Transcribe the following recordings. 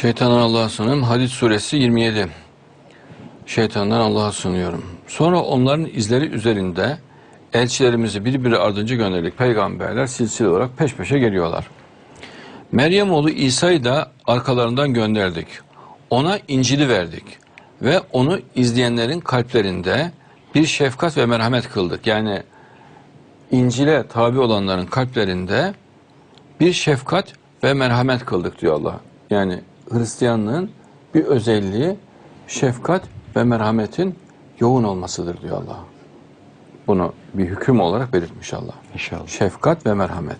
Şeytandan Allah'a sığınırım. Hadid suresi 27. Şeytandan Allah'a sığınıyorum. Sonra onların izleri üzerinde elçilerimizi birbiri ardınca gönderdik. Peygamberler silsile olarak peş peşe geliyorlar. Meryem oğlu İsa'yı da arkalarından gönderdik. Ona İncil'i verdik ve onu izleyenlerin kalplerinde bir şefkat ve merhamet kıldık. Yani İncil'e tabi olanların kalplerinde bir şefkat ve merhamet kıldık diyor Allah. Yani Hristiyanlığın bir özelliği şefkat ve merhametin yoğun olmasıdır diyor Allah. Bunu bir hüküm olarak belirtmiş Allah. İnşallah. Şefkat ve merhamet.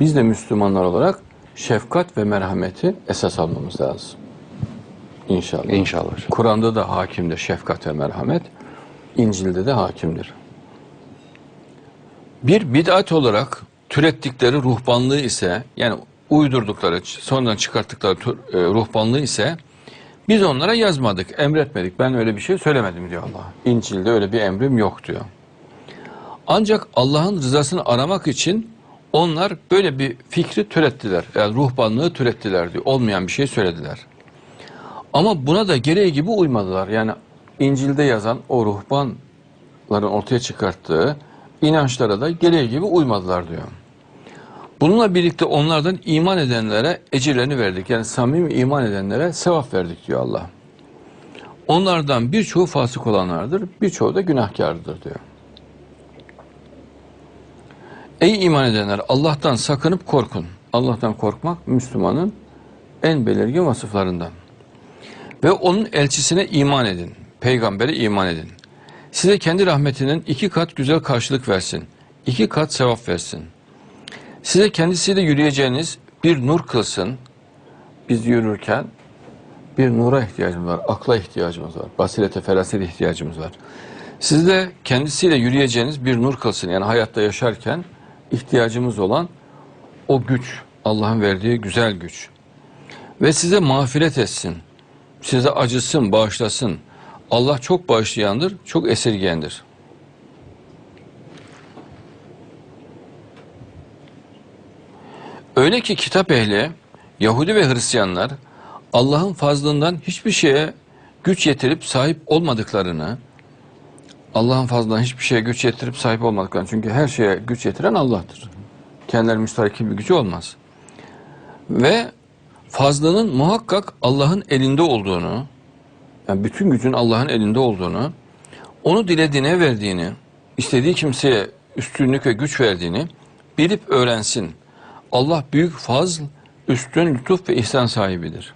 Biz de Müslümanlar olarak şefkat ve merhameti esas almamız lazım. İnşallah. İnşallah. Kur'an'da da hakimdir şefkat ve merhamet. İncil'de de hakimdir. Bir bid'at olarak türettikleri ruhbanlığı ise yani uydurdukları, sonradan çıkarttıkları e, ruhbanlığı ise biz onlara yazmadık, emretmedik. Ben öyle bir şey söylemedim diyor Allah. İncil'de öyle bir emrim yok diyor. Ancak Allah'ın rızasını aramak için onlar böyle bir fikri türettiler. Yani ruhbanlığı türettiler diyor. Olmayan bir şey söylediler. Ama buna da gereği gibi uymadılar. Yani İncil'de yazan o ruhbanların ortaya çıkarttığı inançlara da gereği gibi uymadılar diyor. Bununla birlikte onlardan iman edenlere ecirlerini verdik. Yani samimi iman edenlere sevap verdik diyor Allah. Onlardan birçoğu fasık olanlardır, birçoğu da günahkardır diyor. Ey iman edenler Allah'tan sakınıp korkun. Allah'tan korkmak Müslümanın en belirgin vasıflarından. Ve onun elçisine iman edin. Peygambere iman edin. Size kendi rahmetinin iki kat güzel karşılık versin. iki kat sevap versin. Size kendisiyle yürüyeceğiniz bir nur kılsın. Biz yürürken bir nura ihtiyacımız var, akla ihtiyacımız var, basirete, ferasete ihtiyacımız var. Siz de kendisiyle yürüyeceğiniz bir nur kılsın. Yani hayatta yaşarken ihtiyacımız olan o güç, Allah'ın verdiği güzel güç. Ve size mağfiret etsin. Size acısın, bağışlasın. Allah çok bağışlayandır, çok esirgeyendir. Öyle ki kitap ehli, Yahudi ve Hristiyanlar Allah'ın fazlından hiçbir şeye güç yetirip sahip olmadıklarını, Allah'ın fazlından hiçbir şeye güç yetirip sahip olmadıklarını, çünkü her şeye güç yetiren Allah'tır. Kendileri müstahiki bir gücü olmaz. Ve fazlının muhakkak Allah'ın elinde olduğunu, yani bütün gücün Allah'ın elinde olduğunu, onu dilediğine verdiğini, istediği kimseye üstünlük ve güç verdiğini bilip öğrensin. Allah büyük fazl, üstün lütuf ve ihsan sahibidir.